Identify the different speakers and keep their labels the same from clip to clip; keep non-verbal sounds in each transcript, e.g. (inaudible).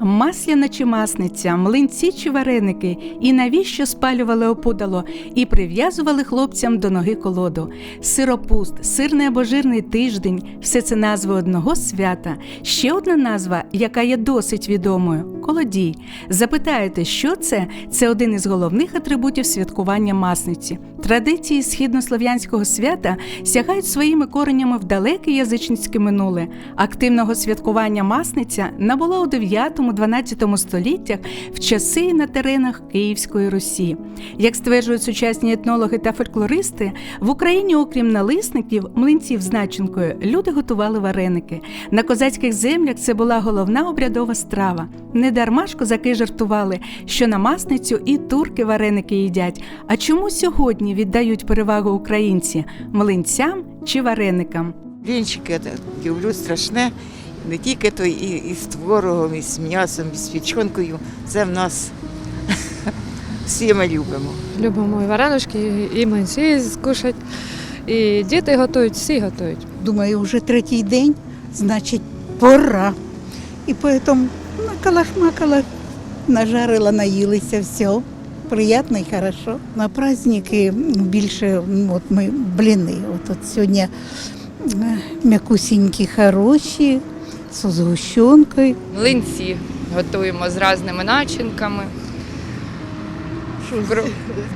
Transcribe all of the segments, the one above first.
Speaker 1: Масляна чи масниця, млинці чи вареники, і навіщо спалювали опудало і прив'язували хлопцям до ноги колоду. Сиропуст, сирний або жирний тиждень все це назви одного свята. Ще одна назва, яка є досить відомою колодій. Запитаєте, що це? Це один із головних атрибутів святкування масниці. Традиції східнослов'янського свята сягають своїми коренями в далеке язичницьке минуле. Активного святкування масниця набула у 9-12 століттях в часи на теренах Київської Русі. Як стверджують сучасні етнологи та фольклористи, в Україні, окрім налисників, млинців з начинкою, люди готували вареники. На козацьких землях це була головна обрядова страва. Не дарма ж козаки жартували, що на масницю і турки вареники їдять. А чому сьогодні віддають перевагу українці млинцям чи вареникам?
Speaker 2: Блінчики это люблю страшне. Не тільки то і, і з творогом, і з м'ясом, і з печінкою. Це в нас (laughs) всі ми любимо.
Speaker 3: Любимо і варенички, і млинці скушать. І діти готують, всі готують.
Speaker 4: Думаю, вже третій день, значить, пора. І поэтому накалахмакала, нажарила, наїлися, все. Приятно і хорошо. На праздники більше ну, от ми бліни. От, от сьогодні е, м'якусінькі, хороші, з згущенкою.
Speaker 5: Млинці готуємо з різними начинками. В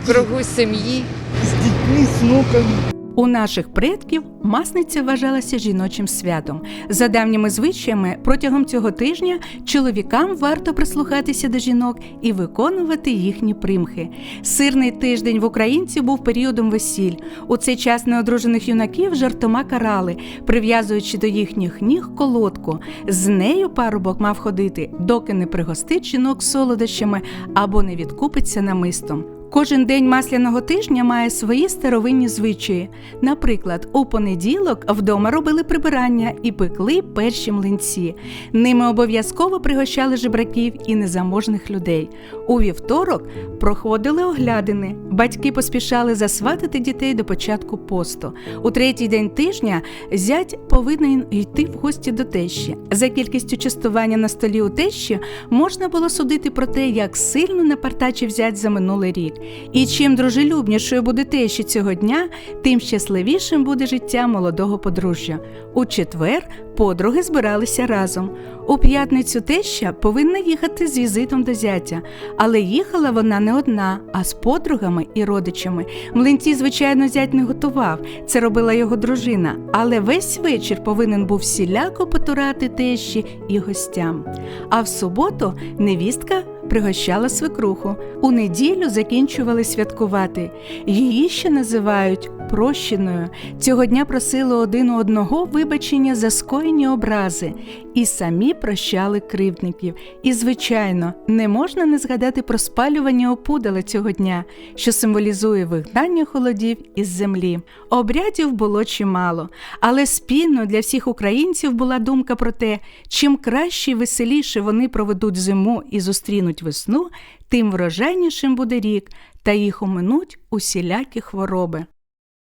Speaker 5: в кругу сім'ї.
Speaker 2: З дітьми, з внуками.
Speaker 1: У наших предків масниця вважалася жіночим святом. За давніми звичаями, протягом цього тижня чоловікам варто прислухатися до жінок і виконувати їхні примхи. Сирний тиждень в українців був періодом весіль. У цей час неодружених юнаків жартома карали, прив'язуючи до їхніх ніг колодку. З нею парубок мав ходити, доки не пригостить жінок солодощами або не відкупиться намистом. Кожен день масляного тижня має свої старовинні звичаї. Наприклад, у понеділок вдома робили прибирання і пекли перші млинці. Ними обов'язково пригощали жебраків і незаможних людей. У вівторок проходили оглядини. Батьки поспішали засватати дітей до початку посту. У третій день тижня зять повинен йти в гості до тещі. За кількістю частування на столі у тещі можна було судити про те, як сильно напартачив зять за минулий рік. І чим дружелюбнішою буде теща цього дня, тим щасливішим буде життя молодого подружжя. У четвер подруги збиралися разом. У п'ятницю теща повинна їхати з візитом до зятя, але їхала вона не одна, а з подругами і родичами. Млинці, звичайно, зять не готував. Це робила його дружина, але весь вечір повинен був всіляко потурати тещі і гостям. А в суботу невістка пригощала свекруху. У неділю закінчували святкувати. Її ще називають прощеною. Цього дня просили один у одного вибачення за скоєні образи і самі прощали кривдників. І, звичайно, не можна не згадати про спалювання опудала цього дня, що символізує вигнання холодів із землі. Обрядів було чимало, але спільно для всіх українців була думка про те, чим краще і веселіше вони проведуть зиму і зустрінуть весну, тим врожайнішим буде рік, та їх оминуть усілякі хвороби.